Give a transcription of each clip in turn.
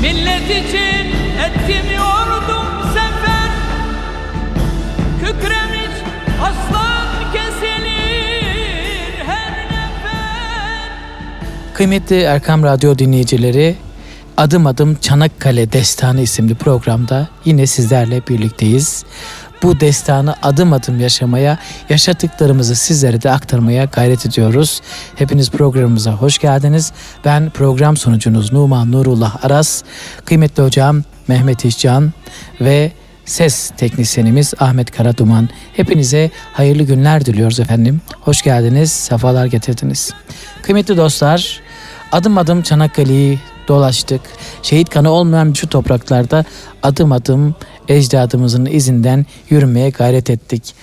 Millet için ettim yordum sefer Kükremiş aslan kesilir her nefer Kıymetli Erkam Radyo dinleyicileri, Adım Adım Çanakkale Destanı isimli programda yine sizlerle birlikteyiz. Bu destanı adım adım yaşamaya, yaşadıklarımızı sizlere de aktarmaya gayret ediyoruz. Hepiniz programımıza hoş geldiniz. Ben program sunucunuz Numan Nurullah Aras, kıymetli hocam Mehmet İşcan ve ses teknisyenimiz Ahmet Karaduman. Hepinize hayırlı günler diliyoruz efendim. Hoş geldiniz, sefalar getirdiniz. Kıymetli dostlar, adım adım Çanakkale'yi dolaştık. Şehit kanı olmayan şu topraklarda adım adım ecdadımızın izinden yürümeye gayret ettik.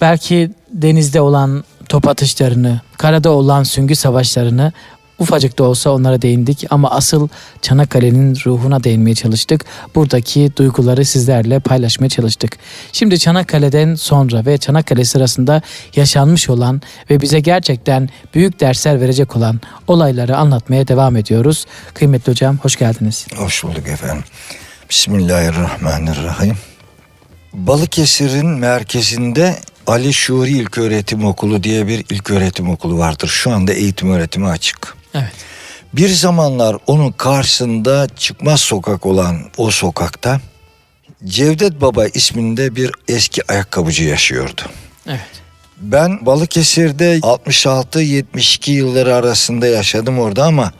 Belki denizde olan top atışlarını, karada olan süngü savaşlarını ufacık da olsa onlara değindik ama asıl Çanakkale'nin ruhuna değinmeye çalıştık. Buradaki duyguları sizlerle paylaşmaya çalıştık. Şimdi Çanakkale'den sonra ve Çanakkale sırasında yaşanmış olan ve bize gerçekten büyük dersler verecek olan olayları anlatmaya devam ediyoruz. Kıymetli hocam hoş geldiniz. Hoş bulduk efendim. Bismillahirrahmanirrahim. Balıkesir'in merkezinde Ali Şuri İlköğretim Okulu diye bir ilköğretim okulu vardır. Şu anda eğitim öğretimi açık. Evet. Bir zamanlar onun karşısında çıkmaz sokak olan o sokakta Cevdet Baba isminde bir eski ayakkabıcı yaşıyordu. Evet. Ben Balıkesir'de 66-72 yılları arasında yaşadım orada ama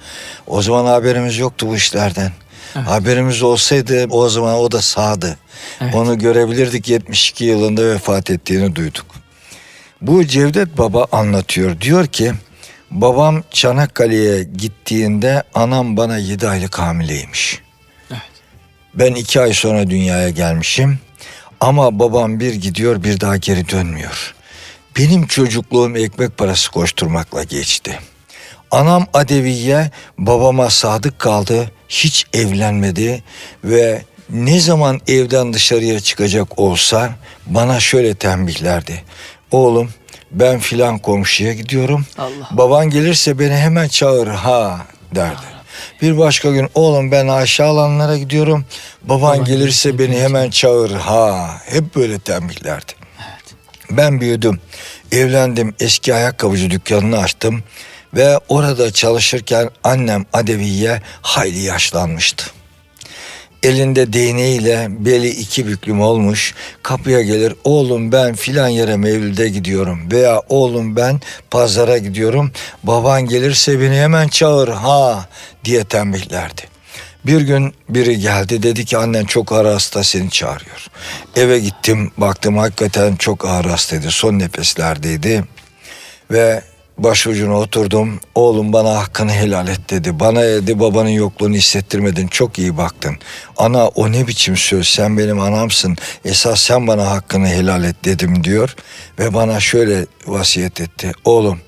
o zaman haberimiz yoktu bu işlerden. Evet. Haberimiz olsaydı o zaman o da sağdı. Evet. Onu görebilirdik 72 yılında vefat ettiğini duyduk. Bu Cevdet Baba anlatıyor. Diyor ki babam Çanakkale'ye gittiğinde anam bana 7 aylık hamileymiş. Evet. Ben 2 ay sonra dünyaya gelmişim. Ama babam bir gidiyor bir daha geri dönmüyor. Benim çocukluğum ekmek parası koşturmakla geçti. Anam Adeviye babama sadık kaldı, hiç evlenmedi ve ne zaman evden dışarıya çıkacak olsa bana şöyle tembihlerdi. Oğlum ben filan komşuya gidiyorum. Allah. Baban gelirse beni hemen çağır ha derdi. Bir başka gün oğlum ben aşağılanlara gidiyorum. Baban gelirse beni hemen çağır ha. Hep böyle tembihlerdi. Ben büyüdüm. Evlendim. Eski ayakkabıcı dükkanını açtım. Ve orada çalışırken annem Adeviye hayli yaşlanmıştı. Elinde değneğiyle beli iki büklüm olmuş kapıya gelir oğlum ben filan yere mevlüde gidiyorum veya oğlum ben pazara gidiyorum baban gelirse beni hemen çağır ha diye tembihlerdi. Bir gün biri geldi dedi ki annen çok ağır hasta seni çağırıyor. Eve gittim baktım hakikaten çok ağır hastaydı son nefeslerdeydi ve başucuna oturdum. Oğlum bana hakkını helal et dedi. Bana dedi babanın yokluğunu hissettirmedin. Çok iyi baktın. Ana o ne biçim söz sen benim anamsın. Esas sen bana hakkını helal et dedim diyor. Ve bana şöyle vasiyet etti. Oğlum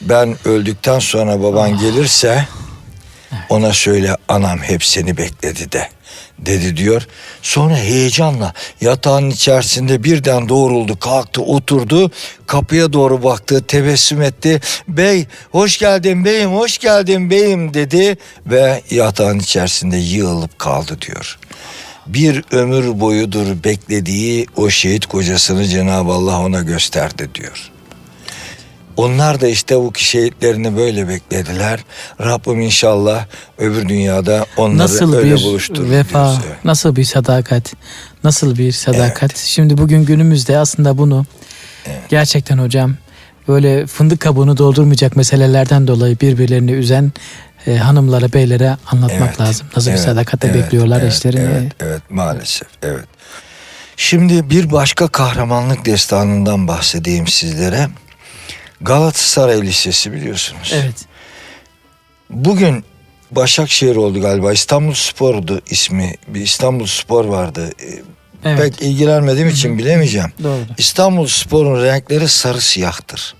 ben öldükten sonra baban gelirse ona söyle anam hep seni bekledi de dedi diyor. Sonra heyecanla yatağın içerisinde birden doğruldu kalktı oturdu kapıya doğru baktı tebessüm etti. Bey hoş geldin beyim hoş geldin beyim dedi ve yatağın içerisinde yığılıp kaldı diyor. Bir ömür boyudur beklediği o şehit kocasını Cenab-ı Allah ona gösterdi diyor. Onlar da işte bu şehitlerini böyle beklediler. Rabbim inşallah öbür dünyada onları Nasıl öyle bir buluşturur. vefa, diyoruz, evet. nasıl bir sadakat, nasıl bir sadakat. Şimdi bugün günümüzde aslında bunu gerçekten hocam böyle fındık kabuğunu doldurmayacak meselelerden dolayı birbirlerini üzen e, hanımlara, beylere anlatmak Evet, lazım. Nasıl bir evet, sadakate evet, bekliyorlar evet, eşlerini. Evet, evet maalesef evet. Şimdi bir başka kahramanlık destanından bahsedeyim sizlere. Galatasaray Lisesi biliyorsunuz. Evet. Bugün Başakşehir oldu galiba. İstanbul Spor'du ismi. Bir İstanbul Spor vardı. Ee, Evet. Pek ilgilenmediğim için bilemeyeceğim. Doğrudur. İstanbul Spor'un renkleri sarı siyahtır.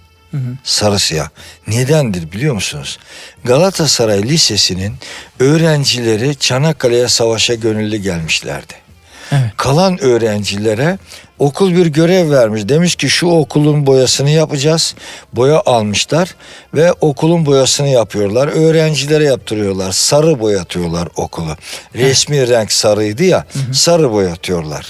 Sarı siyah. Nedendir biliyor musunuz? Galatasaray Lisesi'nin öğrencileri Çanakkale'ye savaşa gönüllü gelmişlerdi. Evet. Kalan öğrencilere Okul bir görev vermiş. Demiş ki şu okulun boyasını yapacağız. Boya almışlar ve okulun boyasını yapıyorlar. Öğrencilere yaptırıyorlar. Sarı boyatıyorlar okulu. Resmi renk sarıydı ya. Sarı boyatıyorlar.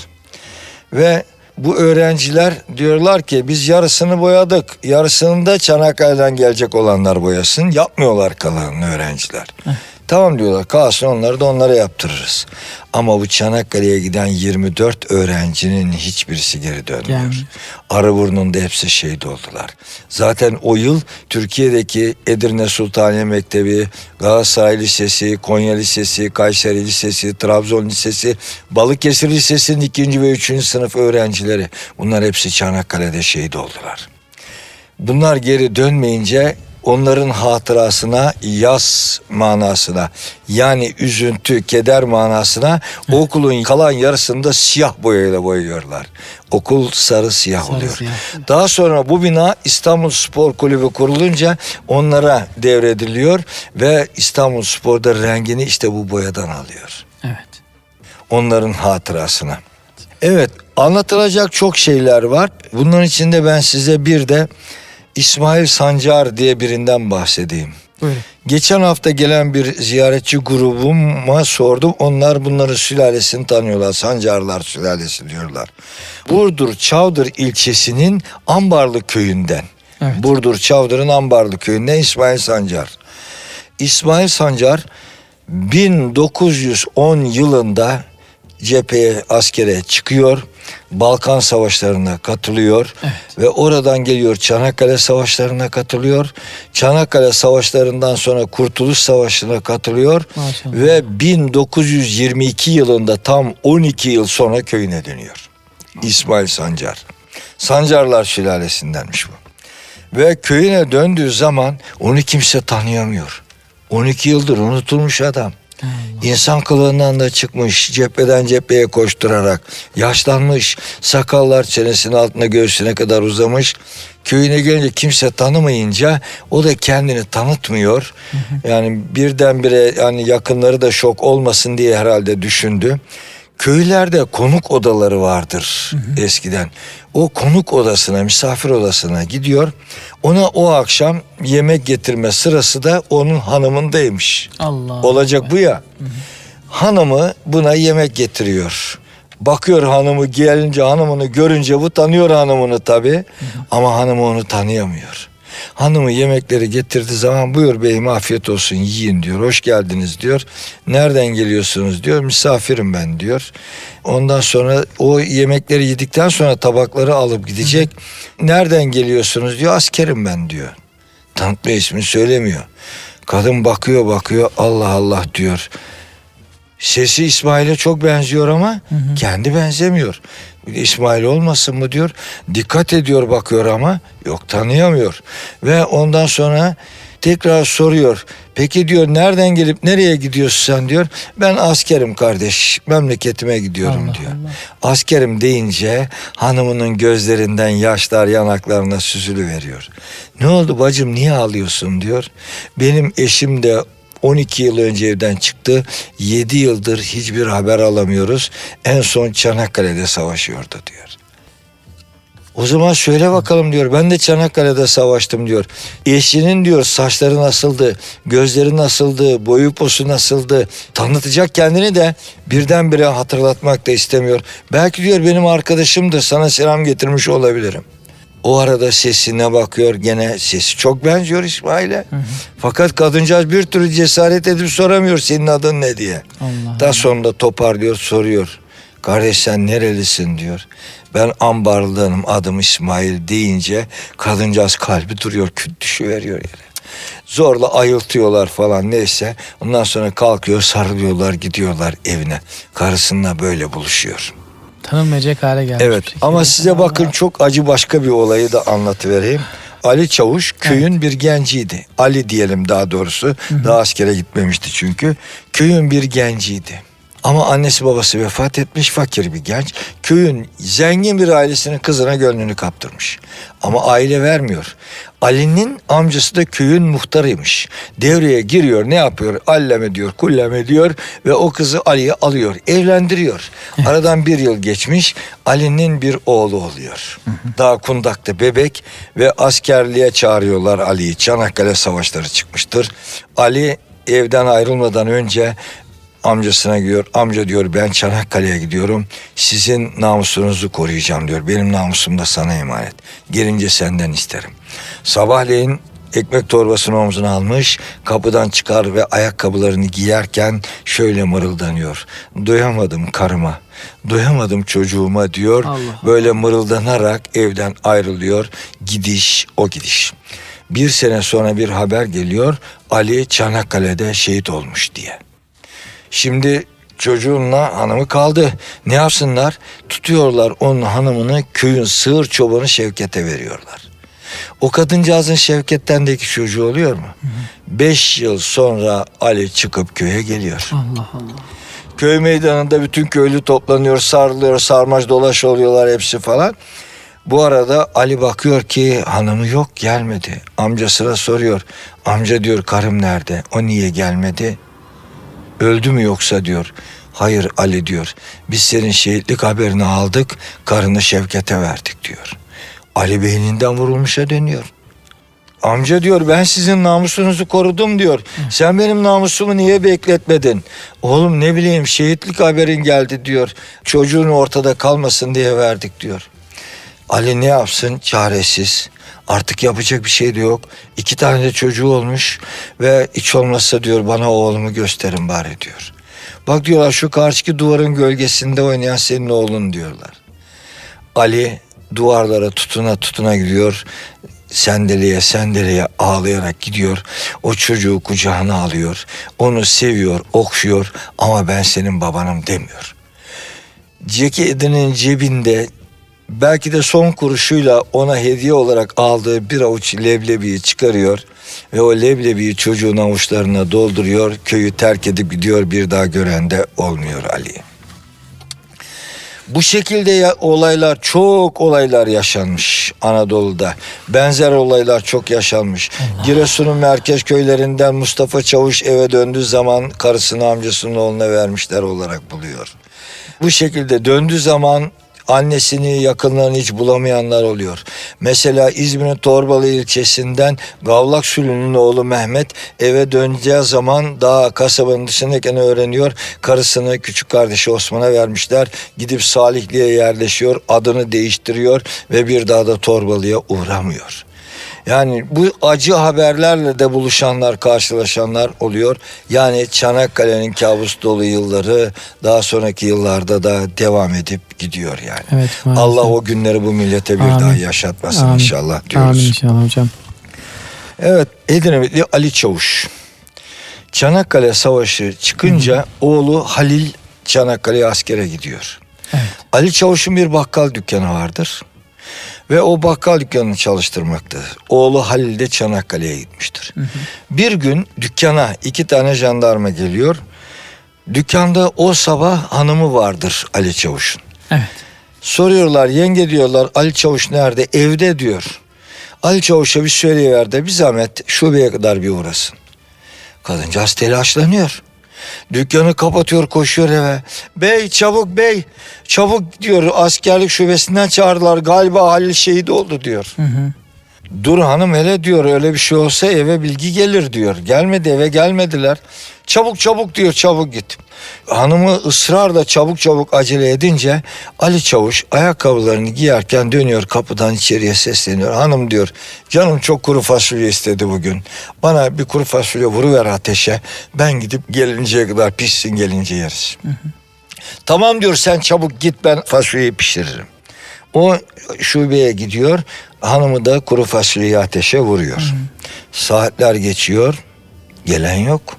Ve bu öğrenciler diyorlar ki biz yarısını boyadık. Yarısını da Çanakkale'den gelecek olanlar boyasın. Yapmıyorlar kalanını öğrenciler. Tamam diyorlar kalsın onları da onlara yaptırırız. Ama bu Çanakkale'ye giden 24 öğrencinin hiçbirisi geri dönmüyor. Gelmiyor. Arıburnu'nda hepsi şehit oldular. Zaten o yıl Türkiye'deki Edirne Sultaniye Mektebi, Galatasaray Lisesi, Konya Lisesi, Kayseri Lisesi, Trabzon Lisesi, Balıkesir Lisesi'nin ikinci ve üçüncü sınıf öğrencileri bunlar hepsi Çanakkale'de şehit oldular. Bunlar geri dönmeyince onların hatırasına yaz manasına yani üzüntü, keder manasına okulun kalan yarısında siyah boyayla boyuyorlar. Okul sarı siyah Sarı oluyor. siyah. Daha sonra bu bina İstanbul Spor Kulübü kurulunca onlara devrediliyor ve İstanbul Spor'da rengini işte bu boyadan alıyor Evet. onların hatırasına. Evet anlatılacak çok şeyler var. Bunların içinde ben size bir de İsmail Sancar diye birinden bahsedeyim. Buyurun. Geçen hafta gelen bir ziyaretçi grubuma sordum. Onlar bunların sülalesini tanıyorlar. Sancarlar sülalesi diyorlar. Burdur Çavdır ilçesinin Ambarlı köyünden. Evet. Burdur Çavdır'ın Ambarlı köyünden İsmail Sancar. İsmail Sancar 1910 yılında cepheye askere çıkıyor. Balkan savaşlarına katılıyor ve oradan geliyor Çanakkale savaşlarına katılıyor. Çanakkale savaşlarından sonra Kurtuluş Savaşı'na katılıyor Maşallah. ve 1922 yılında tam 12 yıl sonra köyüne dönüyor. İsmail Sancar. Sancarlar sülalesindenmiş bu. Ve köyüne döndüğü zaman onu kimse tanıyamıyor. 12 yıldır unutulmuş adam. İnsan kılığından da çıkmış, cepheden cepheye koşturarak, yaşlanmış, sakallar çenesinin altına göğsüne kadar uzamış. Köyüne gelince kimse tanımayınca o da kendini tanıtmıyor. Yani birdenbire yani yakınları da şok olmasın diye herhalde düşündü. Köylerde konuk odaları vardır eskiden. O konuk odasına, misafir odasına gidiyor. Ona o akşam yemek getirme sırası da onun hanımındaymış. Allah. Olacak bu ya. Hanımı buna yemek getiriyor. Bakıyor hanımı gelince hanımını görünce bu tanıyor hanımını tabi ama hanımı onu tanıyamıyor. Hanımı yemekleri getirdiği zaman buyur beyim afiyet olsun yiyin diyor. Hoş geldiniz diyor. Nereden geliyorsunuz diyor. Misafirim ben diyor. Ondan sonra o yemekleri yedikten sonra tabakları alıp gidecek. Nereden geliyorsunuz diyor. Askerim ben diyor. Tanıtma ismini söylemiyor. Kadın bakıyor bakıyor Allah Allah diyor. Sesi İsmail'e çok benziyor ama kendi benzemiyor. İsmail olmasın mı diyor. Dikkat ediyor bakıyor ama yok tanıyamıyor. Ve ondan sonra tekrar soruyor. Peki diyor nereden gelip nereye gidiyorsun sen diyor. Ben askerim kardeş memleketime gidiyorum Allah diyor. Allah. Askerim deyince hanımının gözlerinden yaşlar yanaklarına süzülü veriyor. Ne oldu bacım niye ağlıyorsun diyor. Benim eşim de 12 yıl önce evden çıktı. 7 yıldır hiçbir haber alamıyoruz. En son Çanakkale'de savaşıyordu diyor. O zaman söyle bakalım diyor. Ben de Çanakkale'de savaştım diyor. Eşinin diyor saçları nasıldı, gözleri nasıldı, boyu posu nasıldı. Tanıtacak kendini de birdenbire hatırlatmak da istemiyor. Belki diyor benim arkadaşımdır sana selam getirmiş olabilirim. O arada sesine bakıyor gene sesi çok benziyor İsmail'e. Fakat kadıncağız bir türlü cesaret edip soramıyor senin adın ne diye. Allah. Daha sonunda toparlıyor soruyor. Kardeş sen nerelisin diyor. Ben Ambarlı'danım adım İsmail deyince kadıncağız kalbi duruyor küt düşüveriyor yere. Zorla ayıltıyorlar falan neyse. Ondan sonra kalkıyor sarılıyorlar gidiyorlar evine. Karısıyla böyle buluşuyor. Tanınmayacak hale gelmiş. Evet şekilde. ama size bakın çok acı başka bir olayı da anlatıvereyim. Ali Çavuş köyün bir genciydi. Ali diyelim daha doğrusu. Daha askere gitmemişti çünkü. Köyün bir genciydi. Ama annesi babası vefat etmiş fakir bir genç. Köyün zengin bir ailesinin kızına gönlünü kaptırmış. Ama aile vermiyor. Ali'nin amcası da köyün muhtarıymış. Devreye giriyor ne yapıyor? Alleme diyor, kulleme diyor ve o kızı Ali'ye alıyor, evlendiriyor. Aradan bir yıl geçmiş, Ali'nin bir oğlu oluyor. Daha kundakta bebek ve askerliğe çağırıyorlar Ali'yi. Çanakkale savaşları çıkmıştır. Ali evden ayrılmadan önce amcasına gidiyor. Amca diyor ben Çanakkale'ye gidiyorum. Sizin namusunuzu koruyacağım diyor. Benim namusum da sana emanet. Gelince senden isterim. Sabahleyin ekmek torbasını omzuna almış. Kapıdan çıkar ve ayakkabılarını giyerken şöyle mırıldanıyor. Doyamadım karıma. Doyamadım çocuğuma diyor. Allah. Böyle mırıldanarak evden ayrılıyor. Gidiş o gidiş. Bir sene sonra bir haber geliyor. Ali Çanakkale'de şehit olmuş diye. Şimdi çocuğunla hanımı kaldı. Ne yapsınlar? Tutuyorlar onun hanımını köyün sığır çobanı Şevket'e veriyorlar. O kadıncağızın Şevket'tendeki çocuğu oluyor mu? Beş yıl sonra Ali çıkıp köye geliyor. Allah Allah. Köy meydanında bütün köylü toplanıyor, sarılıyor, sarmaş dolaş oluyorlar hepsi falan. Bu arada Ali bakıyor ki hanımı yok gelmedi. Amcasına soruyor. Amca diyor karım nerede? O niye gelmedi? Öldü mü yoksa diyor. Hayır Ali diyor. Biz senin şehitlik haberini aldık. Karını Şevket'e verdik diyor. Ali beyninden vurulmuşa dönüyor. Amca diyor ben sizin namusunuzu korudum diyor. Sen benim namusumu niye bekletmedin? Oğlum ne bileyim şehitlik haberin geldi diyor. Çocuğun ortada kalmasın diye verdik diyor. Ali ne yapsın çaresiz. Artık yapacak bir şey de yok. İki tane de çocuğu olmuş ve hiç olmazsa diyor bana oğlumu gösterin bari diyor. Bak diyorlar şu karşıki duvarın gölgesinde oynayan senin oğlun diyorlar. Ali duvarlara tutuna tutuna gidiyor. Sendeleye sendeleye ağlayarak gidiyor. O çocuğu kucağına alıyor. Onu seviyor, okşuyor ama ben senin babanım demiyor. Ceketinin cebinde belki de son kuruşuyla ona hediye olarak aldığı bir avuç leblebiyi çıkarıyor ve o leblebiyi çocuğun avuçlarına dolduruyor. Köyü terk edip gidiyor bir daha gören de olmuyor Ali. Bu şekilde ya- olaylar çok olaylar yaşanmış Anadolu'da. Benzer olaylar çok yaşanmış. Giresun'un merkez köylerinden Mustafa Çavuş eve döndüğü zaman karısını amcasının oğluna vermişler olarak buluyor. Bu şekilde döndüğü zaman annesini yakınlarını hiç bulamayanlar oluyor. Mesela İzmir'in Torbalı ilçesinden Gavlak Sülü'nün oğlu Mehmet eve döneceği zaman daha kasabanın dışındayken öğreniyor. Karısını küçük kardeşi Osman'a vermişler. Gidip Salihli'ye yerleşiyor. Adını değiştiriyor ve bir daha da Torbalı'ya uğramıyor. Yani bu acı haberlerle de buluşanlar, karşılaşanlar oluyor. Yani Çanakkale'nin kabus dolu yılları daha sonraki yıllarda da devam edip gidiyor yani. Evet, maalesef. Allah o günleri bu millete bir Amin. daha yaşatmasın Amin. inşallah diyoruz. Amin inşallah hocam. Evet Edirne'li Ali Çavuş. Çanakkale Savaşı çıkınca oğlu Halil Çanakkale'ye askere gidiyor. Evet. Ali Çavuş'un bir bakkal dükkanı vardır. Ve o bakkal dükkanını çalıştırmaktadır. Oğlu Halil de Çanakkale'ye gitmiştir. Bir gün dükkana iki tane jandarma geliyor. Dükkanda o sabah hanımı vardır Ali Çavuş'un. Evet. Soruyorlar yenge diyorlar Ali Çavuş nerede? Evde diyor. Ali Çavuş'a bir söyleyiver de bir zahmet şubeye kadar bir uğrasın. Kadıncağız telaşlanıyor. Dükkanı kapatıyor koşuyor eve. Bey çabuk bey çabuk diyor askerlik şubesinden çağırdılar galiba Halil şehit oldu diyor. Hı hı. Dur hanım hele diyor öyle bir şey olsa eve bilgi gelir diyor. Gelmedi eve gelmediler. Çabuk çabuk diyor çabuk git. Hanımı ısrarla çabuk çabuk acele edince Ali Çavuş ayakkabılarını giyerken dönüyor kapıdan içeriye sesleniyor. Hanım diyor canım çok kuru fasulye istedi bugün. Bana bir kuru fasulye vuruver ateşe. Ben gidip gelinceye kadar pişsin gelince yeriz. Tamam diyor sen çabuk git ben fasulyeyi pişiririm. O şubeye gidiyor. Hanımı da kuru fasulyeyi ateşe vuruyor. Saatler geçiyor. Gelen yok.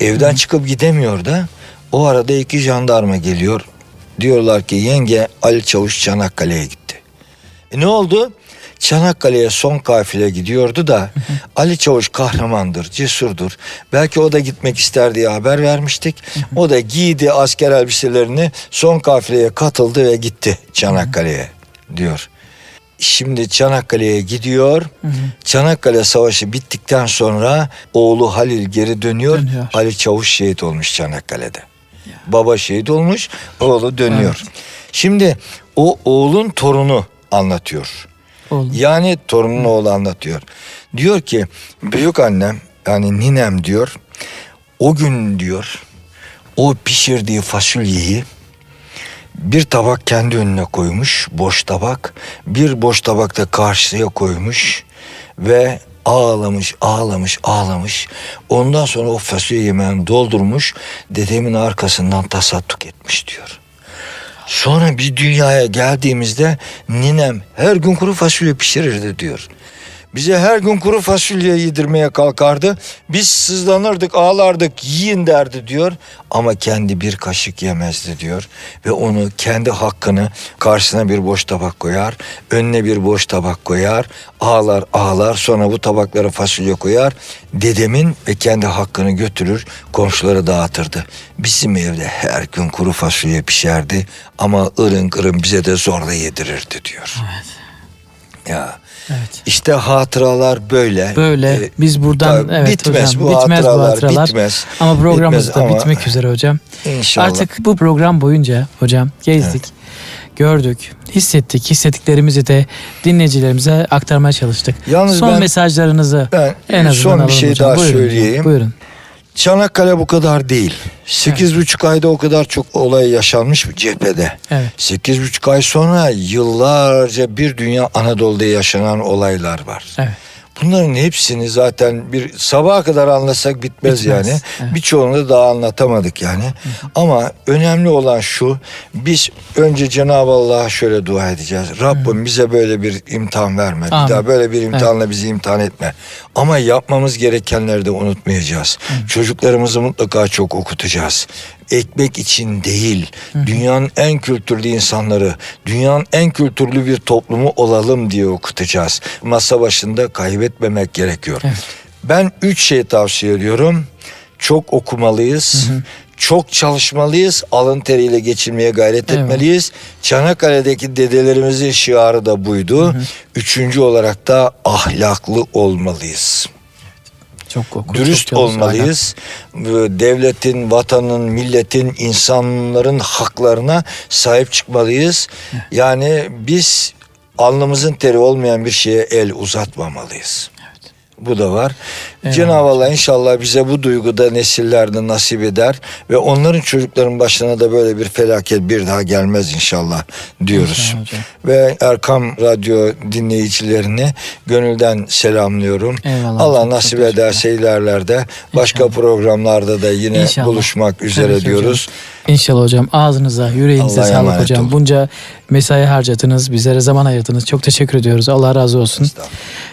Evden çıkıp gidemiyor da. O arada iki jandarma geliyor. Diyorlar ki yenge Ali Çavuş Çanakkale'ye gitti. E ne oldu? Çanakkale'ye son kafile gidiyordu da Ali Çavuş kahramandır, cesurdur. Belki o da gitmek ister diye haber vermiştik. O da giydi asker elbiselerini son kafileye katıldı ve gitti Çanakkale'ye diyor. Şimdi Çanakkale'ye gidiyor. Çanakkale Savaşı bittikten sonra oğlu Halil geri dönüyor. Dönüyor. Ali Çavuş şehit olmuş Çanakkale'de. Baba şehit olmuş, oğlu dönüyor. Şimdi o oğlun torunu anlatıyor. Oğlum. Yani torunun oğlu anlatıyor. Diyor ki büyük annem yani ninem diyor o gün diyor o pişirdiği fasulyeyi bir tabak kendi önüne koymuş boş tabak bir boş tabak da karşıya koymuş ve ağlamış ağlamış ağlamış ondan sonra o fasulye yemeğini doldurmuş dedemin arkasından tasadduk etmiş diyor. Sonra bir dünyaya geldiğimizde ninem her gün kuru fasulye pişirirdi diyor. Bize her gün kuru fasulye yedirmeye kalkardı. Biz sızlanırdık, ağlardık, yiyin derdi diyor. Ama kendi bir kaşık yemezdi diyor. Ve onu kendi hakkını karşısına bir boş tabak koyar. Önüne bir boş tabak koyar. Ağlar ağlar sonra bu tabaklara fasulye koyar. Dedemin ve kendi hakkını götürür komşulara dağıtırdı. Bizim evde her gün kuru fasulye pişerdi. Ama ırın kırın bize de zorla yedirirdi diyor. Ya. Evet. İşte hatıralar böyle. Böyle Ee, biz buradan evet bitmez hocam bu bitmez bu hatıralar, hatıralar. bitmez. Ama programımız Bitmez da ama bitmek üzere hocam. İnşallah. Artık bu program boyunca hocam gezdik, gördük, hissettik. Hissettiklerimizi de dinleyicilerimize aktarmaya çalıştık. Yalnız Son ben- mesajlarınızı ben en azından son bir şey hocam. daha Buyurun söyleyeyim. Buyurun. Çanakkale bu kadar değil. Sekiz buçuk ayda o kadar çok olay yaşanmış cephede. Evet. Sekiz buçuk ay sonra yıllarca bir dünya Anadolu'da yaşanan olaylar var. Evet. Bunların hepsini zaten bir sabaha kadar anlasak bitmez, Bitmez, yani. evet. Birçoğunu da daha anlatamadık yani. Ama önemli olan şu. Biz önce Cenab-ı Allah'a şöyle dua edeceğiz. Rabbim bize böyle bir imtihan verme. Bir Amin. daha böyle bir imtihanla bizi imtihan etme. Ama yapmamız gerekenleri de unutmayacağız. Çocuklarımızı mutlaka çok okutacağız. Ekmek için değil, dünyanın en kültürlü insanları, dünyanın en kültürlü bir toplumu olalım diye okutacağız. Masa başında kaybetmemek gerekiyor. Ben üç şey tavsiye ediyorum. Çok okumalıyız. Çok çalışmalıyız. Alın teriyle geçirmeye gayret Eyvallah. etmeliyiz. Çanakkale'deki dedelerimizin şiarı da buydu. Üçüncü olarak da ahlaklı olmalıyız. Çok oku, Dürüst çok olmalıyız. Devletin, vatanın, milletin, insanların haklarına sahip çıkmalıyız. Yani biz alnımızın teri olmayan bir şeye el uzatmamalıyız. Bu da var. Eyvallah. Cenab-ı Allah inşallah bize bu duyguda nesillerde nasip eder ve onların çocukların başına da böyle bir felaket bir daha gelmez inşallah diyoruz. İnşallah. Ve Erkam Radyo dinleyicilerini gönülden selamlıyorum. Eyvallah Allah nasip ederse ilerlerde başka İnşallah. programlarda da yine İnşallah. buluşmak üzere Tabii ki hocam. İnşallah hocam ağzınıza, yüreğinize Allah'a sağlık emanet hocam. olun. Bunca mesai harcadınız, bizlere zaman ayırdınız. Çok teşekkür ediyoruz. Allah razı olsun.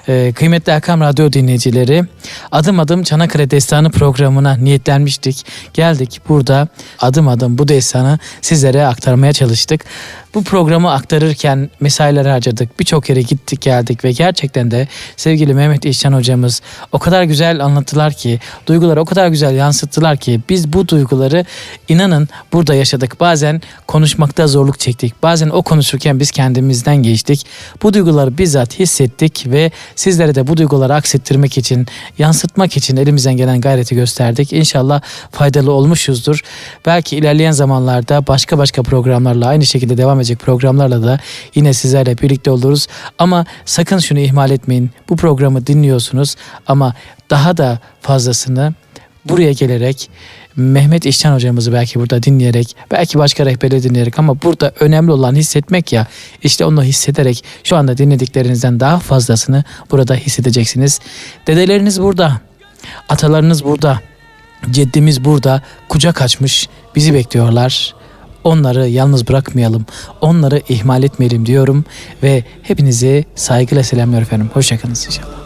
Ee, kıymetli Erkam Radyo dinleyicileri, adım adım Çanakkale Destanı programına niyetlenmiştik. Geldik burada adım adım bu destanı sizlere aktarmaya çalıştık. Bu programı aktarırken mesailer harcadık. Birçok yere gittik geldik ve gerçekten de sevgili Mehmet İşcan hocamız o kadar güzel anlattılar ki, duyguları o kadar güzel yansıttılar ki biz bu duyguları inanın burada yaşadık. Bazen konuşmakta zorluk çektik. Bazen o konuşurken biz kendimizden geçtik. Bu duyguları bizzat hissettik ve sizlere de bu duyguları aksettirmek için, yansıtmak için elimizden gelen gayreti gösterdik. İnşallah faydalı olmuşuzdur. Belki ilerleyen zamanlarda başka başka programlarla aynı şekilde devam edecek programlarla da yine sizlerle birlikte oluruz. Ama sakın şunu ihmal etmeyin. Bu programı dinliyorsunuz ama daha da fazlasını buraya gelerek Mehmet İşcan hocamızı belki burada dinleyerek, belki başka rehberleri dinleyerek ama burada önemli olan hissetmek ya. İşte onu hissederek şu anda dinlediklerinizden daha fazlasını burada hissedeceksiniz. Dedeleriniz burada, atalarınız burada, ceddimiz burada, kucak açmış, bizi bekliyorlar. Onları yalnız bırakmayalım, onları ihmal etmeyelim diyorum ve hepinizi saygıyla selamlıyorum efendim. Hoşçakalın inşallah.